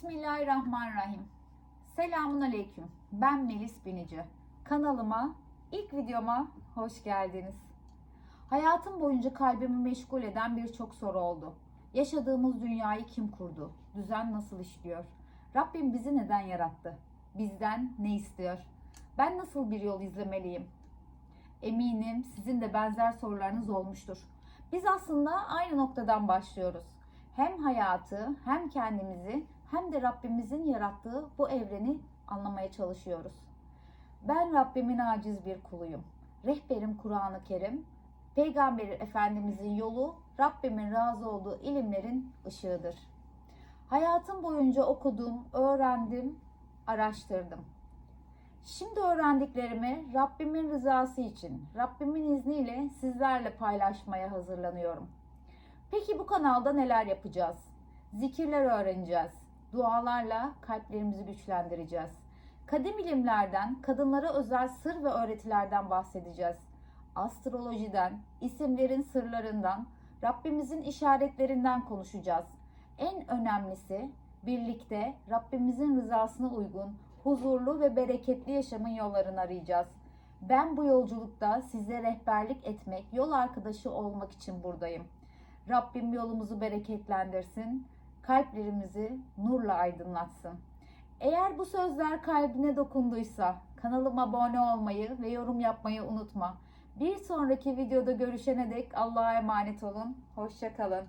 Bismillahirrahmanirrahim. Selamun Aleyküm. Ben Melis Binici. Kanalıma, ilk videoma hoş geldiniz. Hayatım boyunca kalbimi meşgul eden birçok soru oldu. Yaşadığımız dünyayı kim kurdu? Düzen nasıl işliyor? Rabbim bizi neden yarattı? Bizden ne istiyor? Ben nasıl bir yol izlemeliyim? Eminim sizin de benzer sorularınız olmuştur. Biz aslında aynı noktadan başlıyoruz. Hem hayatı, hem kendimizi, hem de Rabbimizin yarattığı bu evreni anlamaya çalışıyoruz. Ben Rabbimin aciz bir kuluyum. Rehberim Kur'an-ı Kerim, Peygamber Efendimizin yolu, Rabbimin razı olduğu ilimlerin ışığıdır. Hayatım boyunca okudum, öğrendim, araştırdım. Şimdi öğrendiklerimi Rabbimin rızası için, Rabbimin izniyle sizlerle paylaşmaya hazırlanıyorum. Peki bu kanalda neler yapacağız? Zikirler öğreneceğiz. Dualarla kalplerimizi güçlendireceğiz. Kadim ilimlerden, kadınlara özel sır ve öğretilerden bahsedeceğiz. Astrolojiden, isimlerin sırlarından, Rabbimizin işaretlerinden konuşacağız. En önemlisi birlikte Rabbimizin rızasına uygun huzurlu ve bereketli yaşamın yollarını arayacağız. Ben bu yolculukta size rehberlik etmek, yol arkadaşı olmak için buradayım. Rabbim yolumuzu bereketlendirsin, kalplerimizi nurla aydınlatsın. Eğer bu sözler kalbine dokunduysa kanalıma abone olmayı ve yorum yapmayı unutma. Bir sonraki videoda görüşene dek Allah'a emanet olun. Hoşçakalın.